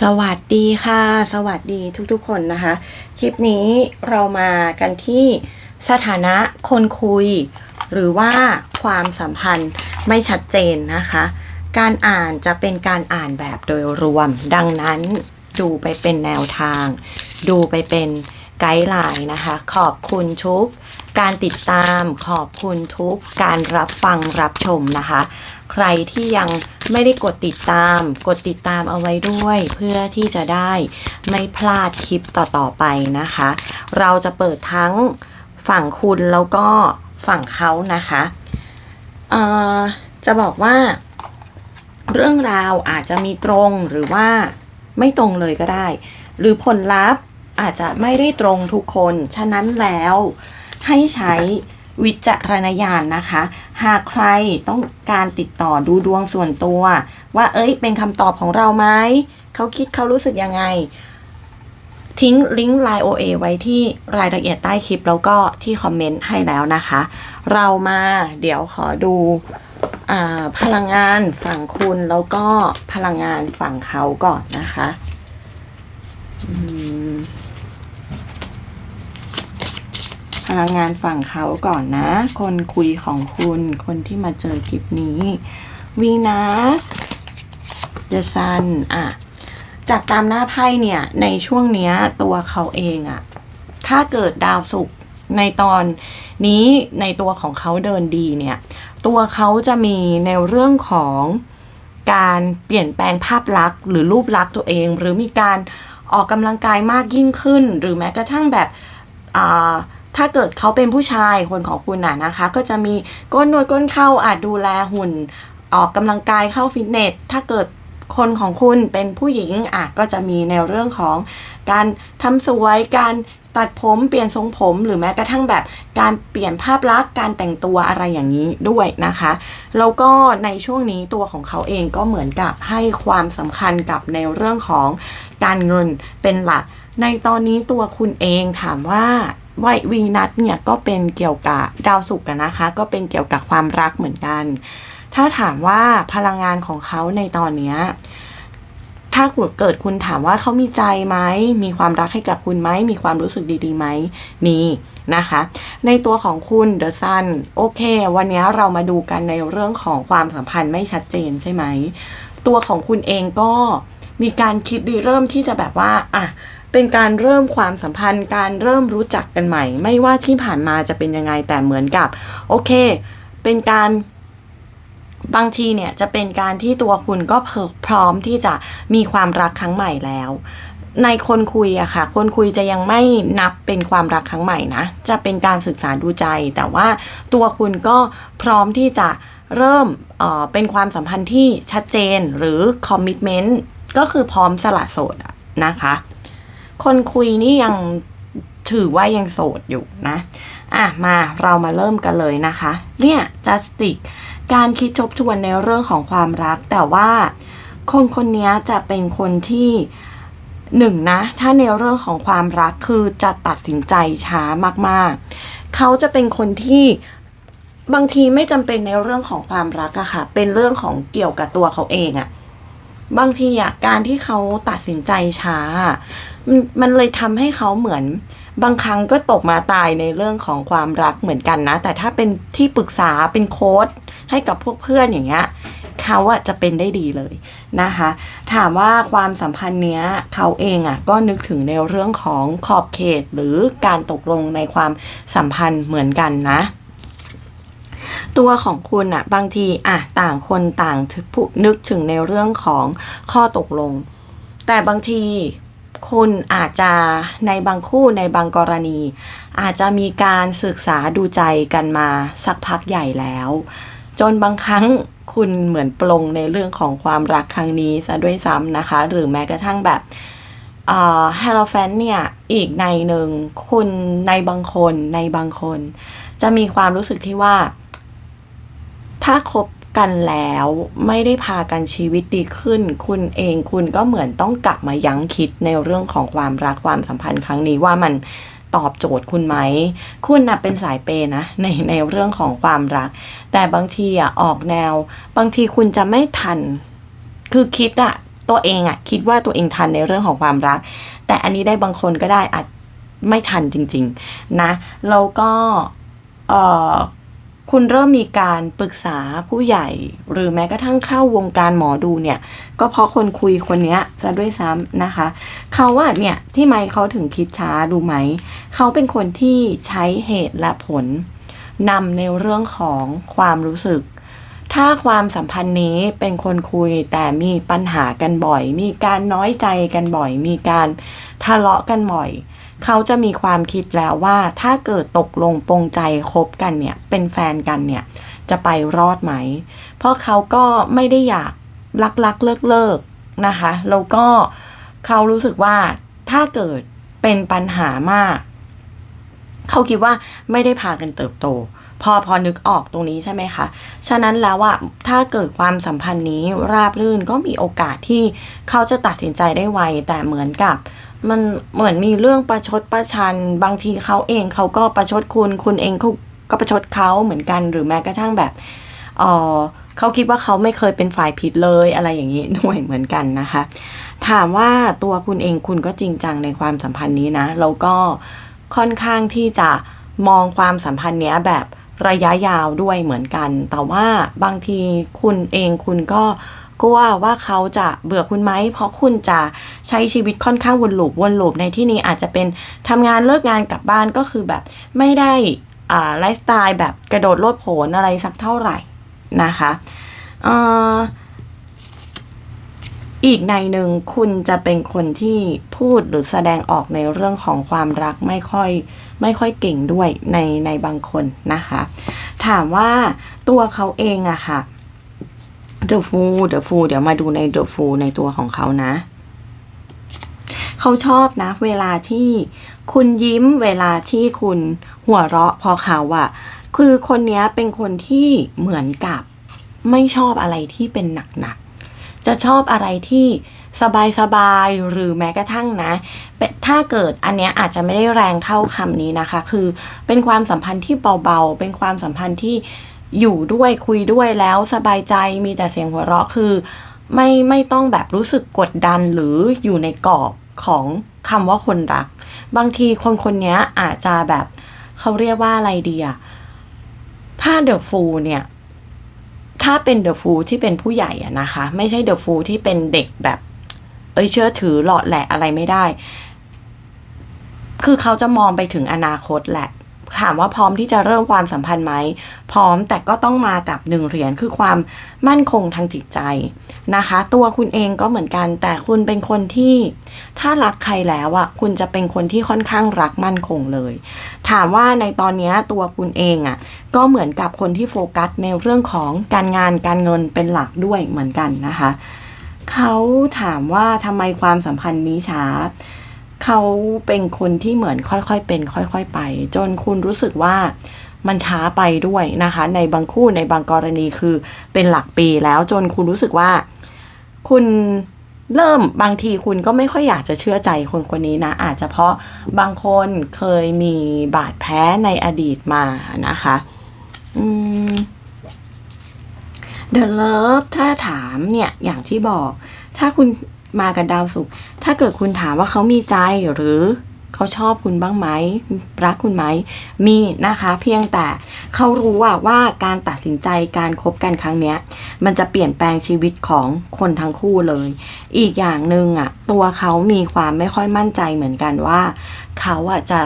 สวัสดีค่ะ สวัสดีทุกๆคนนะคะ คลิปนี้เรามากันที่สถานะคนคุย หรือว่าความสัมพันธ์ไม่ชัดเจนนะคะ การอ่านจะเป็นการอ่านแบบโดยรวม ดังนั้นดูไปเป็นแนวทาง ดูไปเป็นไกด์ไลน์นะคะ ขอบคุณทุก การติดตามขอบคุณทุกการรับฟังรับชมนะคะ ใครที่ยัง ไม่ได้กดติดตาม กดติดตามเอาไว้ด้วย เพื่อที่จะได้ไม่พลาดคลิปต่อๆไปนะคะ เราจะเปิดทั้งฝั่งคุณแล้วก็ฝั่งเขานะคะจะบอกว่า เรื่องราวอาจจะมีตรงหรือว่าไม่ตรงเลยก็ได้ หรือผลลัพธ์อาจจะไม่ได้ตรงทุกคน ฉะนั้นแล้วให้ใช้ วิจารณญาณนะคะ หากใครต้องการติดต่อดูดวงส่วนตัว ว่าเอ้ยเป็นคำตอบของเราไหมเขาคิดเขารู้สึกยังไง ทิ้งลิงก์ Line OA ไว้ที่รายละเอียดใต้คลิปแล้วก็ที่คอมเมนต์ให้แล้วนะคะ เรามาเดี๋ยวขอดูอพลังงานฝั่งคุณแล้วก็พลังงานฝั่งเขาก่อนนะคะ อืมพ ลังงานฝั่งเขาก่อนนะ คนคุยของคุณ คนที่มาเจอคลิปนี้วีนัสเดอะซันอะ จากตามหน้าไพ่เนี่ย ในช่วงเนี้ยตัวเขาเองอะถ้าเกิดดาวศุกร์ในตอนนี้ในตัวของเขาเดินดีเนี่ย ตัวเขาจะมีในเรื่องของการเปลี่ยนแปลงภาพลักษณ์ หรือรูปลักษณ์ตัวเอง หรือมีการออกกำลังกายมากยิ่งขึ้น หรือแม้กระทั่งแบบ ถ้าเกิดเขาเป็นผู้ชายคนของคุณน่ะนะคะ ก็จะมีก้นนวดก้นเข้าอาจดูแลหุ่น ออกกำลังกายเข้าฟิตเนส ถ้าเกิดคนของคุณเป็นผู้หญิงอะก็จะมีในเรื่องของการทำสวยการตัดผมเปลี่ยนทรงผมหรือแม้กระทั่งแบบการเปลี่ยนภาพลักษณ์การแต่งตัวอะไรอย่างนี้ด้วยนะคะแล้วก็ในช่วงนี้ตัวของเขาเองก็เหมือนกับให้ความสำคัญกับในเรื่องของการเงินเป็นหลัก ในตอนนี้ตัวคุณเองถามว่า ไววีนัทเนี่ยก็เป็นเกี่ยวกับดาวศุกร์นะคะ ก็เป็นเกี่ยวกับความรักเหมือนกัน ถ้าถามว่าพลังงานของเขาในตอนเนี้ยถ้าเกิดคุณถามว่าเขามีใจไหม มีความรักให้กับคุณไหม มีความรู้สึกดีๆไหม มีนะคะ ในตัวของคุณเดอะซันโอเค วันนี้เรามาดูกันในเรื่องของความสัมพันธ์ไม่ชัดเจนใช่ไหม ตัวของคุณเองก็มีการคิดดีเริ่มที่จะแบบว่า อะ เป็นการเริ่มความสัมพันธ์ การเริ่มรู้จักกันใหม่ ไม่ว่าที่ผ่านมาจะเป็นยังไงแต่เหมือนกับ โอเค เป็นการบางทีเนี่ยจะเป็นการที่ตัวคุณก็พร้อมที่จะมีความรักครั้งใหม่แล้ว ในคนคุยอะค่ะ คนคุยจะยังไม่นับเป็นความรักครั้งใหม่นะ จะเป็นการศึกษาดูใจ แต่ว่าตัวคุณก็พร้อมที่จะเริ่มเออเป็นความสัมพันธ์ที่ชัดเจนหรือคอมมิชเมนต์ก็คือพร้อมสละโสดนะคะ คนคุยนี่ยังถือว่ายังโสดอยู่นะ อะ มาเรามาเริ่มกันเลยนะคะ เนี่ยจัสติกการคิดทบทวนในเรื่องของความรัก แต่ว่าคนคนนี้จะเป็นคนที่หนึ่งนะ ถ้าในเรื่องของความรักคือจะตัดสินใจช้ามากๆ เขาจะเป็นคนที่บางทีไม่จำเป็นในเรื่องของความรักอะค่ะ เป็นเรื่องของเกี่ยวกับตัวเขาเองอะ บางทีอะการที่เขาตัดสินใจช้ามันมันเลยทำให้เขาเหมือนบางครั้งก็ตกมาตายในเรื่องของความรักเหมือนกันนะ แต่ถ้าเป็นที่ปรึกษาเป็นโค้ดให้กับพวกเพื่อนอย่างเงี้ยเขาอะจะเป็นได้ดีเลยนะคะ ถามว่าความสัมพันธ์เนี้ยเขาเองอะก็นึกถึงในเรื่องของขอบเขตหรือการตกลงในความสัมพันธ์เหมือนกันนะ ตัวของคุณอะบางทีอะต่างคนต่างผู้นึกถึงในเรื่องของข้อตกลง แต่บางทีคุณอาจจะในบางคู่ในบางกรณี อาจจะมีการศึกษาดูใจกันมาสักพักใหญ่แล้ว จนบางครั้งคุณเหมือนปลงในเรื่องของความรักครั้งนี้ซะด้วยซ้ำนะคะ หรือแม้กระทั่งแบบเฮลโลแฟนเนี่ย อีกในหนึ่งคุณในบางคนในบางคน จะมีความรู้สึกที่ว่า ถ้าคบกันแล้วไม่ได้พากันชีวิตดีขึ้น คุณเองคุณก็เหมือนต้องกลับมายั้งคิดในเรื่องของความรักความสัมพันธ์ครั้งนี้ว่ามันตอบโจทย์คุณไหม คุณนะเป็นสายเปย์นะ ในในเรื่องของความรัก แต่บางทีอะออกแนว บางทีคุณจะไม่ทัน คือคิดอะตัวเองอะคิดว่าตัวเองทันในเรื่องของความรัก แต่อันนี้ได้บางคนก็ได้อาจไม่ทันจริง ๆ นะแล้วก็เออ คุณเริ่มมีการปรึกษาผู้ใหญ่ หรือแม้กระทั่งเข้าวงการหมอดูเนี่ย ก็เพราะคนคุยคนเนี้ยซะด้วยซ้ำนะคะ เขาว่าเนี่ยที่ไม่เขาถึงคิดช้าดูไหม เขาเป็นคนที่ใช้เหตุและผลนำในเรื่องของความรู้สึก ถ้าความสัมพันธ์นี้เป็นคนคุยแต่มีปัญหากันบ่อย มีการน้อยใจกันบ่อย มีการทะเลาะกันบ่อย เขาจะมีความคิดแล้วว่า ถ้าเกิดตกลงปงใจคบกันเนี่ย เป็นแฟนกันเนี่ย จะไปรอดไหม เพราะเขาก็ไม่ได้อยากรักรักเลิกเลิกนะคะ แล้วก็เขารู้สึกว่าถ้าเกิดเป็นปัญหามาก เขาคิดว่าไม่ได้พากันเติบโต พอพอนึกออกตรงนี้ใช่ไหมคะ ฉะนั้นแล้วอะถ้าเกิดความสัมพันธ์นี้ราบรื่นก็มีโอกาสที่เขาจะตัดสินใจได้ไวแต่เหมือนกับ มันเหมือนมีเรื่องประชดประชัน บางทีเขาเองเขาก็ประชดคุณ คุณเองเขาก็ประชดเขาเหมือนกัน หรือแม้กระทั่งแบบเออเขาคิดว่าเขาไม่เคยเป็นฝ่ายผิดเลยอะไรอย่างนี้ด้วยเหมือนกันนะคะ ถามว่าตัวคุณเองคุณก็จริงจังในความสัมพันธ์นี้นะแล้วก็ค่อนข้างที่จะมองความสัมพันธ์เนี้ยแบบระยะยาวด้วยเหมือนกัน แต่ว่าบางทีคุณเองคุณก็ กลัวว่าเขาจะเบื่อคุณไหม เพราะคุณจะใช้ชีวิตค่อนข้างวนลูปวนลูปในที่นี้อาจจะเป็นทำงานเลิกงานกลับบ้านก็คือแบบไม่ได้อ่าไลฟ์สไตล์แบบกระโดดโลดโผนอะไรสักเท่าไหร่นะคะอ่ออีกในหนึ่งคุณจะเป็นคนที่พูดหรือแสดงออกในเรื่องของความรักไม่ค่อยไม่ค่อยเก่งด้วยในในบางคนนะคะ ถามว่าตัวเขาเองอะค่ะ The Fool The Fool เดี๋ยวมาดูใน The Fool ในตัวของเขานะ เขาชอบนะ เวลาที่คุณยิ้มเวลาที่คุณหัวเราะพอเขาอะคือคนนี้เป็นคนที่เหมือนกับไม่ชอบอะไรที่เป็นหนักๆ จะชอบอะไรที่สบายๆหรือแม้กระทั่งนะ ถ้าเกิดอันเนี้ยอาจจะไม่ได้แรงเท่าคำนี้นะคะ คือเป็นความสัมพันธ์ที่เบาๆ เป็นความสัมพันธ์ที่ อยู่ด้วยคุยด้วยแล้วสบายใจมีแต่เสียงหัวเราะคือ ไม่ไม่ต้องแบบรู้สึกกดดันหรืออยู่ในกรอบของคำว่าคนรัก บางทีคนคนนี้อาจจะแบบเขาเรียกว่าอะไรดีอะถ้าเดอะฟูเนี่ย ถ้าเป็นเดอะฟูที่เป็นผู้ใหญ่อะนะคะ ไม่ใช่เดอะฟูที่เป็นเด็กแบบ เอ้ยเชื่อถือหลอดแหละอะไรไม่ได้ คือเขาจะมองไปถึงอนาคตแหละ ถามว่าพร้อมที่จะเริ่มความสัมพันธ์ไหม พร้อมแต่ก็ต้องมากับหนึ่งเหรียญคือความมั่นคงทางจิตใจนะคะ ตัวคุณเองก็เหมือนกัน แต่คุณเป็นคนที่ถ้ารักใครแล้วอะคุณจะเป็นคนที่ค่อนข้างรักมั่นคงเลย ถามว่าในตอนนี้ตัวคุณเองอะก็เหมือนกับคนที่โฟกัสในเรื่องของการงานการเงินเป็นหลักด้วยเหมือนกันนะคะเขาถามว่าทำไมความสัมพันธ์นี้ช้า เขาเป็นคนที่เหมือนค่อยๆเป็น ค่อยๆไป จนคุณรู้สึกว่ามันช้าไปด้วยนะคะ ในบางคู่ในบางกรณีคือเป็นหลักปีแล้วจนคุณรู้สึกว่า คุณเริ่มบางทีคุณก็ไม่ค่อยอยากจะเชื่อใจคนคนนี้นะ อาจจะเพราะบางคนเคยมีบาดแผลในอดีตมานะคะอืม The Love ถ้าถามเนี่ย อย่างที่บอก ถ้าคุณ มากับดาวสุขถ้าเกิดคุณถามว่าเขามีใจหรือเขาชอบคุณบ้างไหมรักคุณไหม มีนะคะเพียงแต่เขารู้ว่าว่าการตัดสินใจการคบกันครั้งเนี้ย มันจะเปลี่ยนแปลงชีวิตของคนทั้งคู่เลย อีกอย่างหนึ่งอะ ตัวเขามีความไม่ค่อยมั่นใจเหมือนกันว่า เขาอะจะ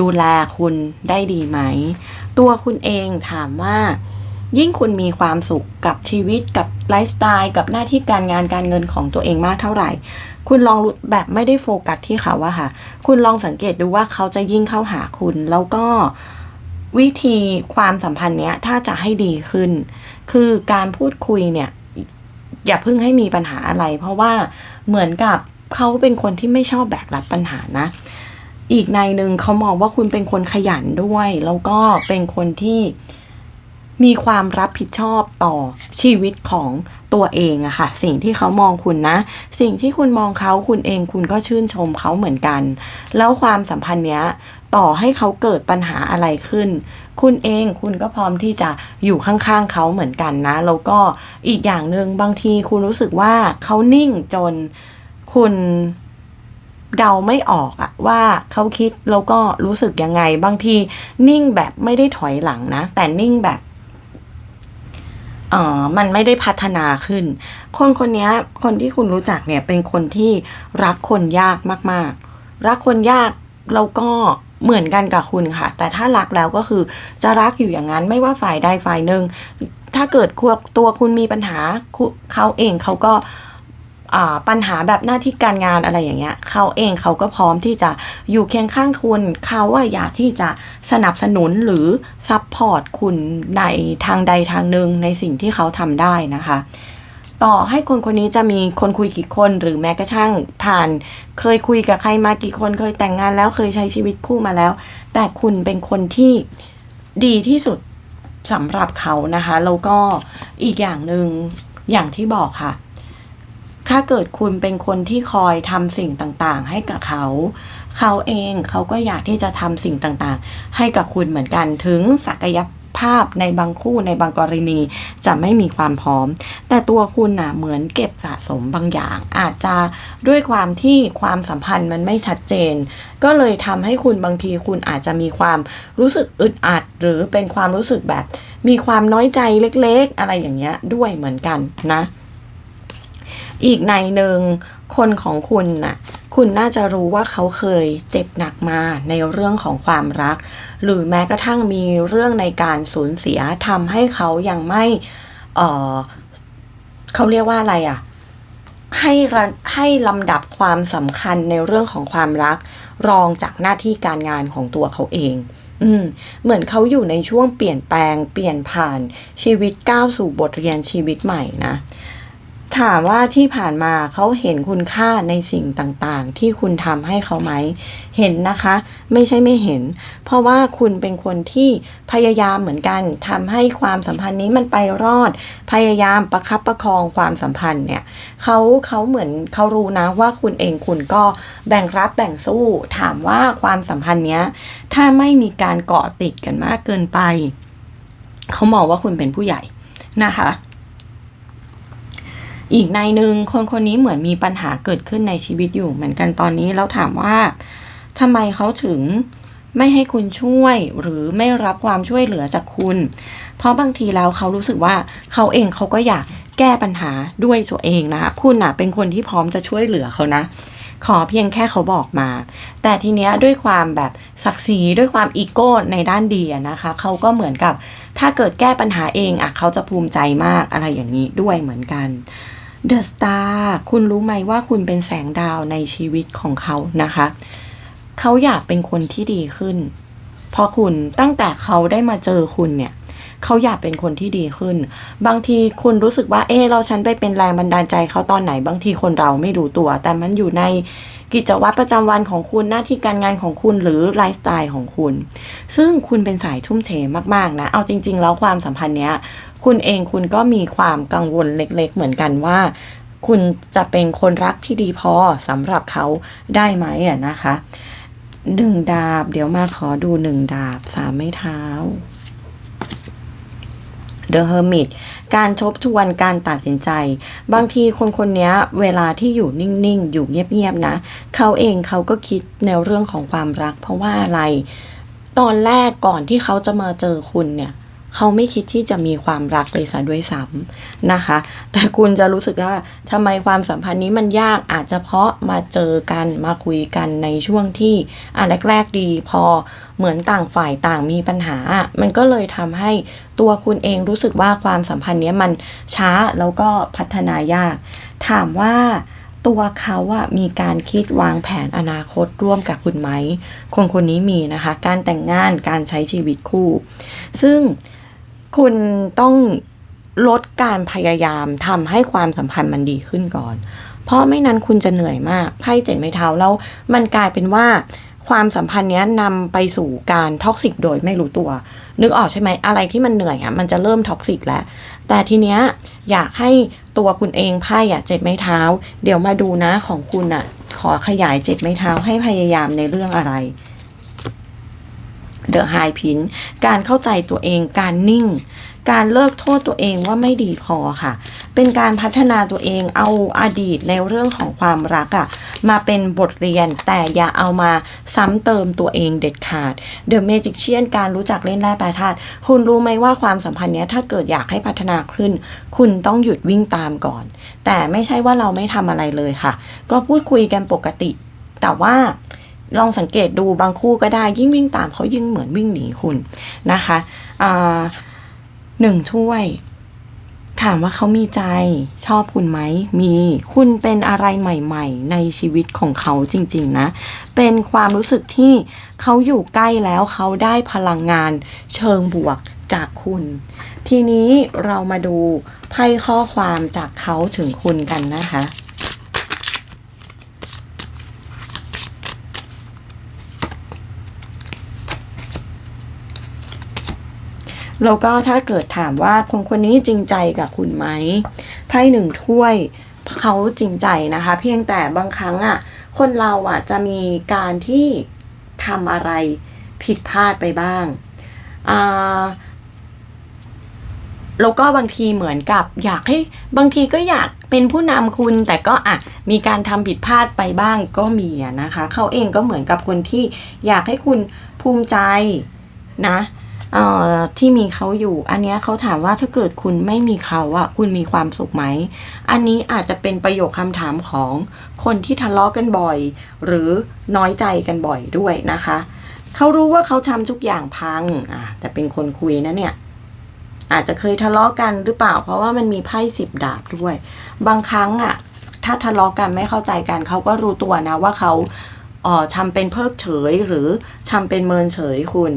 ดูแลคุณได้ดีไหม ตัวคุณเองถามว่า ยิ่งคุณมีความสุขกับชีวิตกับไลฟ์สไตล์กับหน้าที่การงานการเงินของตัวเองมากเท่าไหร่ คุณลองรู้แบบไม่ได้โฟกัสที่เขาอะค่ะ คุณลองสังเกตดูว่าเขาจะยิ่งเข้าหาคุณ แล้วก็วิธีความสัมพันธ์เนี้ยถ้าจะให้ดีขึ้น คือการพูดคุยเนี่ย อย่าเพิ่งให้มีปัญหาอะไร เพราะว่าเหมือนกับเขาเป็นคนที่ไม่ชอบแบกรับปัญหานะ อีกในหนึ่งเขามองว่าคุณเป็นคนขยันด้วย แล้วก็เป็นคนที่ มีความรับผิดชอบต่อชีวิตของตัวเองอะค่ะ สิ่งที่เขามองคุณนะ สิ่งที่คุณมองเขาคุณเองคุณก็ชื่นชมเขาเหมือนกัน แล้วความสัมพันธ์เนี้ย ต่อให้เขาเกิดปัญหาอะไรขึ้น คุณเองคุณก็พร้อมที่จะอยู่ข้างๆเขาเหมือนกันนะ แล้วก็อีกอย่างหนึ่งบางทีคุณรู้สึกว่าเขานิ่งจนคุณเดาไม่ออกอะว่าเขาคิดแล้วก็รู้สึกยังไง บางทีนิ่งแบบไม่ได้ถอยหลังนะ แต่นิ่งแบบ เออมันไม่ได้พัฒนาขึ้น คนคนนี้คนที่คุณรู้จักเนี่ยเป็นคนที่รักคนยากมาก ๆ รักคนยากเราก็เหมือนกันกับคุณค่ะ แต่ถ้ารักแล้วก็คือจะรักอยู่อย่างนั้นไม่ว่าฝ่ายใดฝ่ายหนึ่งถ้าเกิดควบตัวคุณมีปัญหาเขาเองเขาก็ ปัญหาแบบหน้าที่การงานอะไรอย่างเงี้ยเขาเองเขาก็พร้อมที่จะอยู่เคียงข้างคุณเขาว่าอยากที่จะสนับสนุนหรือซัพพอร์ตคุณในทางใดทางหนึ่งในสิ่งที่เขาทำได้นะคะ ต่อให้คนคนนี้จะมีคนคุยกี่คนหรือแม้กระทั่งผ่าน เคยคุยกับใครมากี่คนเคยแต่งงานแล้วเคยใช้ชีวิตคู่มาแล้ว แต่คุณเป็นคนที่ดีที่สุดสำหรับเขานะคะแล้วก็อีกอย่างหนึ่งอย่างที่บอกค่ะ ถ้าเกิดคุณเป็นคนที่คอยทำสิ่งต่างๆ ให้กับเขา เขาเองเขาก็อยากที่จะทำสิ่งต่างๆ ให้กับคุณเหมือนกันถึงศักยภาพในบางคู่ในบางกรณีจะไม่มีความพร้อม แต่ตัวคุณน่ะเหมือนเก็บสะสมบางอย่าง อาจจะด้วยความที่ความสัมพันธ์มันไม่ชัดเจน ก็เลยทำให้คุณบางทีคุณอาจจะมีความรู้สึกอึดอัด หรือเป็นความรู้สึกแบบ มีความน้อยใจเล็ก ๆ อะไรอย่างเงี้ยด้วยเหมือนกันนะ อีกในหนึ่งคนของคุณน่ะคุณน่าจะรู้ว่าเขาเคยเจ็บหนักมาในเรื่องของความรัก หรือแม้กระทั่งมีเรื่องในการสูญเสียทำให้เขายังไม่เออเขาเรียกว่าอะไรอะ่ะให้รให้ลำดับความสำคัญในเรื่องของความรัก รองจากหน้าที่การงานของตัวเขาเอง อืม เหมือนเขาอยู่ในช่วงเปลี่ยนแปลง เปลี่ยนผ่านชีวิตก้าวสู่บทเรียนชีวิตใหม่นะ ถามว่าที่ผ่านมาเขาเห็นคุณค่าในสิ่งต่างๆ ที่คุณทำให้เขาไหม เห็นนะคะ ไม่ใช่ไม่เห็น เพราะว่าคุณเป็นคนที่พยายามเหมือนกันทำให้ความสัมพันธ์นี้มันไปรอด พยายามประคับประคองความสัมพันธ์เนี่ยเขาเขาเหมือนเขารู้นะว่าคุณเองคุณก็แบ่งรับแบ่งสู้ ถามว่าความสัมพันธ์เนี้ยถ้าไม่มีการเกาะติดกันมากเกินไป เขามองว่าคุณเป็นผู้ใหญ่นะคะ อีกในหนึ่งคนคนนี้เหมือนมีปัญหาเกิดขึ้นในชีวิตอยู่เหมือนกันตอนนี้แล้วถามว่าทำไมเขาถึงไม่ให้คุณช่วยหรือไม่รับความช่วยเหลือจากคุณ เพราะบางทีแล้วเขารู้สึกว่าเขาเองเขาก็อยากแก้ปัญหาด้วยตัวเองนะคะคุณน่ะเป็นคนที่พร้อมจะช่วยเหลือเขานะ ขอเพียงแค่เขาบอกมา แต่ทีเนี้ยด้วยความแบบศักดิ์ศรีด้วยความอีโก้ในด้านดีนะคะเขาก็เหมือนกับถ้าเกิดแก้ปัญหาเองอะเขาจะภูมิใจมากอะไรอย่างนี้ด้วยเหมือนกัน เดอะสตาร์คุณรู้ไหมว่าคุณเป็นแสงดาวในชีวิตของเขานะคะ เขาอยากเป็นคนที่ดีขึ้น เพราะคุณตั้งแต่เขาได้มาเจอคุณเนี่ยเขาอยากเป็นคนที่ดีขึ้น บางทีคุณรู้สึกว่า เออเราฉันไปเป็นแรงบันดาลใจเขาตอนไหน บางทีคนเราไม่รู้ตัว แต่มันอยู่ในกิจวัตรประจำวันของคุณ หน้าที่การงานของคุณ หรือไลฟ์สไตล์ของคุณ ซึ่งคุณเป็นสายทุ่มเทมากๆนะ เอาจริง ๆ แล้วความสัมพันธ์เนี้ย คุณเองคุณก็มีความกังวลเล็ก ๆ เหมือนกันว่า คุณจะเป็นคนรักที่ดีพอสำหรับเขาได้ไหมอะนะคะหนึ่งดาบ เดี๋ยวมาขอดูหนึ่งดาบสามไม้เท้า The Hermit การทบทวนการตัดสินใจ บางทีคนคนนี้เวลาที่อยู่นิ่งๆ อยู่เงียบๆนะ เขาเองเขาก็คิดในเรื่องของความรัก เพราะว่าอะไร ตอนแรกก่อนที่เขาจะมาเจอคุณเนี่ย เขาไม่คิดที่จะมีความรักเลยซะด้วยซ้ำนะคะ แต่คุณจะรู้สึกว่าทำไมความสัมพันธ์นี้มันยากอาจจะเพราะมาเจอกันมาคุยกันในช่วงที่อะแรกๆดีพอเหมือนต่างฝ่ายต่างมีปัญหา มันก็เลยทำให้ตัวคุณเองรู้สึกว่าความสัมพันธ์นี้มันช้าแล้วก็พัฒนายาก ถามว่าตัวเขาอะมีการคิดวางแผนอนาคตร่วมกับคุณไหม คนคนนี้มีนะคะ การแต่งงานการใช้ชีวิตคู่ ซึ่ง คุณต้องลดการพยายามทำให้ความสัมพันธ์มันดีขึ้นก่อน เพราะไม่นั้นคุณจะเหนื่อยมากไพ่เจ็ดไม้เท้าแล้วมันกลายเป็นว่าความสัมพันธ์นี้นำไปสู่การท็อกซิกโดยไม่รู้ตัว นึกออกใช่ไหมอะไรที่มันเหนื่อยอะมันจะเริ่มท็อกซิกแล้ว แต่ทีเนี้ยอยากให้ตัวคุณเองไพ่อะเจ็ดไม้เท้า เดี๋ยวมาดูนะของคุณอะ ขอขยายเจ็ดไม้เท้าให้พยายามในเรื่องอะไร เดอะไฮพินการเข้าใจตัวเอง การนิ่ง การเลิกโทษตัวเองว่าไม่ดีพอค่ะ เป็นการพัฒนาตัวเองเอาอดีตในเรื่องของความรักอะมาเป็นบทเรียนแต่อย่าเอามาซ้ำเติมตัวเองเด็ดขาดเดอะเมจิกเชียนการรู้จักเล่นแร่แปรธาตุคุณรู้ไหมว่าความสัมพันธ์เนี้ยถ้าเกิดอยากให้พัฒนาขึ้น คุณต้องหยุดวิ่งตามก่อน แต่ไม่ใช่ว่าเราไม่ทำอะไรเลยค่ะ ก็พูดคุยกันปกติ แต่ว่า ลองสังเกตดูบางคู่ก็ได้ยิ่งวิ่งตามเขายิ่งเหมือนวิ่งหนีคุณนะคะอ่าหนึ่งถ้วย ถามว่าเขามีใจชอบคุณไหมมีคุณเป็นอะไรใหม่ ๆ ในชีวิตของเขาจริง ๆ นะ เป็นความรู้สึกที่เขาอยู่ใกล้แล้วเขาได้พลังงานเชิงบวกจากคุณ ทีนี้เรามาดูไพ่ข้อความจากเขาถึงคุณกันนะคะ แล้วก็ถ้าเกิดถามว่าคนคนนี้จริงใจกับคุณไหมไพ่หนึ่งถ้วยเขาจริงใจนะคะ เพียงแต่บางครั้งอะคนเราอะจะมีการที่ทำอะไรผิดพลาดไปบ้างอ่าแล้วก็บางทีเหมือนกับ อยากให้บางทีก็อยากเป็นผู้นำคุณแต่ก็อะมีการทำผิดพลาดไปบ้างก็มีนะคะ เขาเองก็เหมือนกับคนที่อยากให้คุณภูมิใจนะ ที่มีเขาอยู่ อันนี้เขาถามว่าถ้าเกิดคุณไม่มีเขาอะคุณมีความสุขไหม อันนี้อาจจะเป็นประโยคคำถามของคนที่ทะเลาะกันบ่อย หรือน้อยใจกันบ่อยด้วยนะคะ เขารู้ว่าเขาทำทุกอย่างพังอะแต่เป็นคนคุยนะเนี่ย อาจจะเคยทะเลาะกันหรือเปล่า เพราะว่ามันมีไพ่สิบดาบด้วย บางครั้งอะถ้าทะเลาะกันไม่เข้าใจกันเขาก็รู้ตัวนะว่าเขาเอ่อทำเป็นเพิกเฉยหรือทำเป็นเมินเฉยคุณ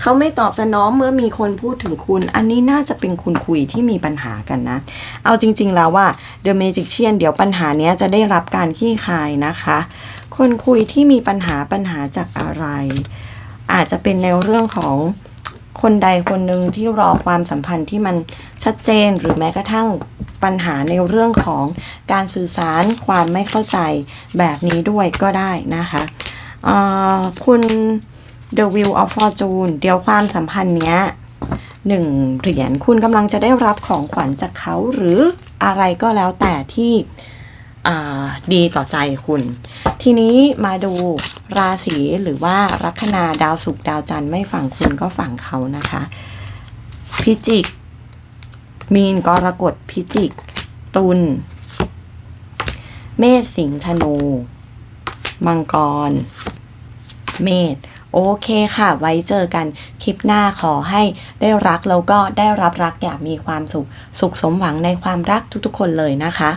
เขาไม่ตอบสนองเมื่อมีคนพูดถึงคุณ อันนี้น่าจะเป็นคุณคุยที่มีปัญหากันนะ เอาจริง ๆ แล้วว่า The Magician เดี๋ยวปัญหาเนี้ยจะได้รับการขี้คายนะคะ คนคุยที่มีปัญหาปัญหาจากอะไร อาจจะเป็นในเรื่องของคนใดคนหนึ่งที่รอความสัมพันธ์ที่มันชัดเจนหรือแม้กระทั่งปัญหาในเรื่องของการสื่อสารความไม่เข้าใจแบบนี้ด้วยก็ได้นะคะคุณ The Wheel of Fortune เดี๋ยวความสัมพันธ์เนี้ยหนึ่งเหรียญคุณกำลังจะได้รับของขวัญจากเขาหรืออะไรก็แล้วแต่ที่ดีต่อใจคุณ ทีนี้มาดูราศีหรือว่าลัคนาดาวศุกร์ดาวจันทร์ไม่ฝั่งคุณก็ฝั่งเขานะคะ พิจิก มีนกรกฎพิจิก ตุลเมษสิงห์ธนู มังกร เมษ โอเคค่ะ ไว้เจอกันคลิปหน้าขอให้ได้รักแล้วก็ได้รับรักอย่างมีความสุข สุขสมหวังในความรักทุกๆ คนเลยนะคะ